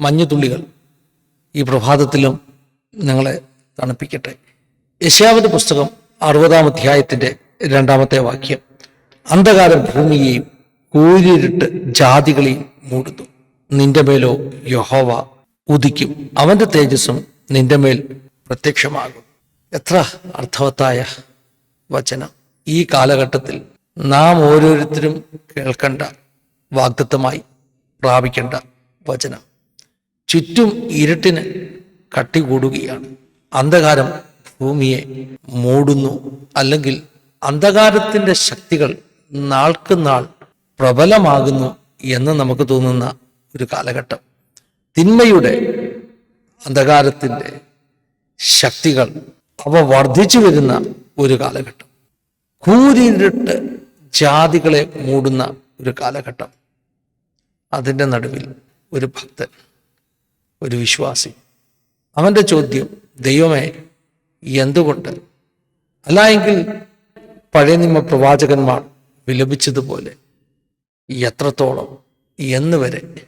മഞ്ഞുതുള്ളികൾ ഈ പ്രഭാതത്തിലും നിങ്ങളെ തണുപ്പിക്കട്ടെ. യശാവത് പുസ്തകം അറുപതാം അധ്യായത്തിന്റെ രണ്ടാമത്തെ വാക്യം അന്ധകാരം ഭൂമിയെയും കൂരിരുട്ട് ജാതികളെയും മൂടുന്നു. നിന്റെ മേലോ യഹോവ ഉദിക്കും. അവന്റെ തേജസ്സും നിന്റെ മേൽ പ്രത്യക്ഷമാകും. എത്ര അർത്ഥവത്തായ വചനം. ഈ കാലഘട്ടത്തിൽ നാം ഓരോരുത്തരും കേൾക്കേണ്ട വാഗ്ദത്തമായി പ്രാപിക്കേണ്ട വചനം. ചുറ്റും ഇരുട്ടിന് കട്ടികൂടുകയാണ് അന്ധകാരം ഭൂമിയെ മൂടുന്നു. അല്ലെങ്കിൽ അന്ധകാരത്തിന്റെ ശക്തികൾ നാൾക്ക് നാൾ പ്രബലമാകുന്നു എന്ന് നമുക്ക് തോന്നുന്ന ഒരു കാലഘട്ടം. തിന്മയുടെ അന്ധകാരത്തിന്റെ ശക്തികൾ അവ വർദ്ധിച്ചു വരുന്ന ഒരു കാലഘട്ടം. കൂരിരുട്ട് ജാതികളെ മൂടുന്ന ഒരു കാലഘട്ടം. അതിന്റെ നടുവിൽ ഒരു ഭക്തൻ ഒരു വിശ്വാസി. അവന്റെ ചോദ്യം ദൈവമേ എന്തുകൊണ്ട്? അല്ല എങ്കിൽ പഴയ നിയമ പ്രവാചകന്മാർ വിലപിച്ചതുപോലെ എത്രത്തോളം എന്ന് വരെ?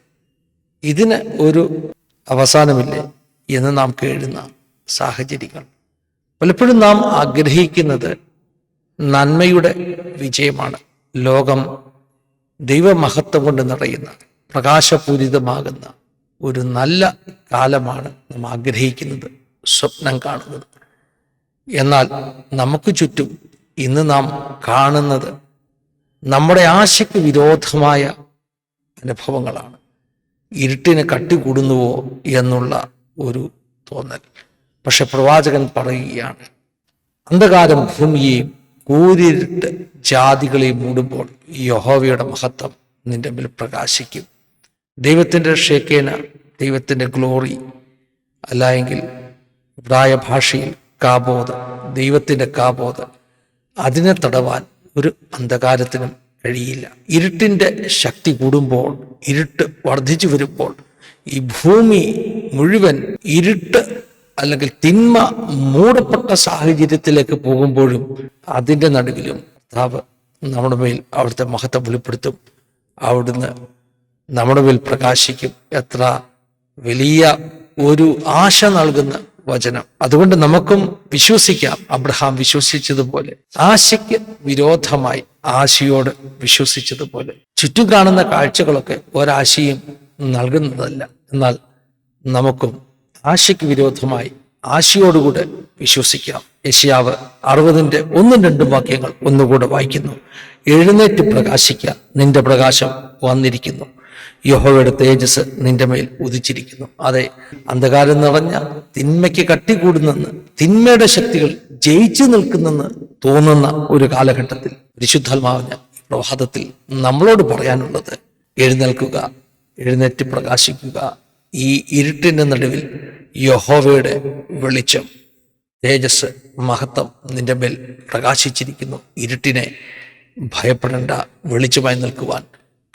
ഇതിന് ഒരു അവസാനമില്ലേ? എന്ന് നാം കേഴുന്ന സാഹചര്യങ്ങൾ. പലപ്പോഴും നാം ആഗ്രഹിക്കുന്നത് നന്മയുടെ വിജയമാണ്. ലോകം ദൈവമഹത്വം കൊണ്ട് നിറയുന്ന പ്രകാശപൂരിതമാകുന്ന ഒരു നല്ല കാലമാണ് നാം ആഗ്രഹിക്കുന്നത് സ്വപ്നം കാണുന്നത്. എന്നാൽ നമുക്ക് ചുറ്റും ഇന്ന് നാം കാണുന്നത് നമ്മുടെ ആശയ്ക്ക് വിരോധമായ അനുഭവങ്ങളാണ്. ഇരുട്ടിന് കട്ടിക്കൂടുന്നുവോ എന്നുള്ള ഒരു തോന്നൽ. പക്ഷെ പ്രവാചകൻ പറയുകയാണ് അന്ധകാരം ഭൂമിയെയും കൂരിരുട്ട് ജാതികളെയും മൂടുമ്പോൾ യഹോവയുടെ മഹത്വം നിന്റെ മേൽ പ്രകാശിക്കും. ദൈവത്തിന്റെ ഷേക്കേന ദൈവത്തിന്റെ ഗ്ലോറി അല്ലായെങ്കിൽ ഇബ്രായ ഭാഷയിൽ കാബോധ ദൈവത്തിന്റെ കാബോധ അതിനെ തടവാൻ ഒരു അന്ധകാരത്തിനും കഴിയില്ല. ഇരുട്ടിന്റെ ശക്തി കൂടുമ്പോൾ ഇരുട്ട് വർദ്ധിച്ചു വരുമ്പോൾ ഈ ഭൂമി മുഴുവൻ ഇരുട്ട് അല്ലെങ്കിൽ തിന്മ മൂടപ്പെട്ട സാഹചര്യത്തിലേക്ക് പോകുമ്പോഴും അതിന്റെ നടുവിലും കർത്താവ് നമ്മുടെ മേൽ അവിടുത്തെ മഹത്വം വെളിപ്പെടുത്തും. അവിടുന്ന് നമ്മുടെ മേൽ പ്രകാശിക്കും. എത്ര വലിയ ഒരു ആശ നൽകുന്ന വചനം. അതുകൊണ്ട് നമുക്കും വിശ്വസിക്കാം. അബ്രഹാം വിശ്വസിച്ചതുപോലെ. ആശയ്ക്ക് വിരോധമായി ആശയോട് വിശ്വസിച്ചതുപോലെ. ചുറ്റും കാണുന്ന കാഴ്ചകളൊക്കെ ഒരാശയും നൽകുന്നതല്ല. എന്നാൽ നമുക്കും ആശയ്ക്ക് വിരോധമായി ആശയോടുകൂടെ വിശ്വസിക്കാം. യശിയാവ് അറുപതിന്റെ ഒന്നും രണ്ടും വാക്യങ്ങൾ ഒന്നുകൂടെ വായിക്കുന്നു. എഴുന്നേറ്റ് പ്രകാശിക്കുക നിന്റെ പ്രകാശം വന്നിരിക്കുന്നു. യഹോവയുടെ തേജസ് നിന്റെ മേൽ ഉദിച്ചിരിക്കുന്നു. അതെ അന്ധകാരം നിറഞ്ഞ തിന്മയ്ക്ക് കട്ടിക്കൂടുന്നെന്ന് തിന്മയുടെ ശക്തികൾ ജയിച്ചു നിൽക്കുന്നെന്ന് തോന്നുന്ന ഒരു കാലഘട്ടത്തിൽ പരിശുദ്ധാത്മാവിന് പ്രഭാതത്തിൽ നമ്മളോട് പറയാനുള്ളത് എഴുന്നേൽക്കുക എഴുന്നേറ്റ് പ്രകാശിക്കുക. ഈ ഇരുട്ടിന്റെ നടുവിൽ യഹോവയുടെ വെളിച്ചം തേജസ് മഹത്വം നിന്റെ മേൽ പ്രകാശിച്ചിരിക്കുന്നു. ഇരുട്ടിനെ ഭയപ്പെടേണ്ട വെളിച്ചമായി നിൽക്കുവാൻ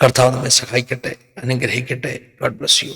കർത്താവ് നമ്മെ സഹായിക്കട്ടെ അനുഗ്രഹിക്കട്ടെ ഗോഡ് ബ്ലസ് യു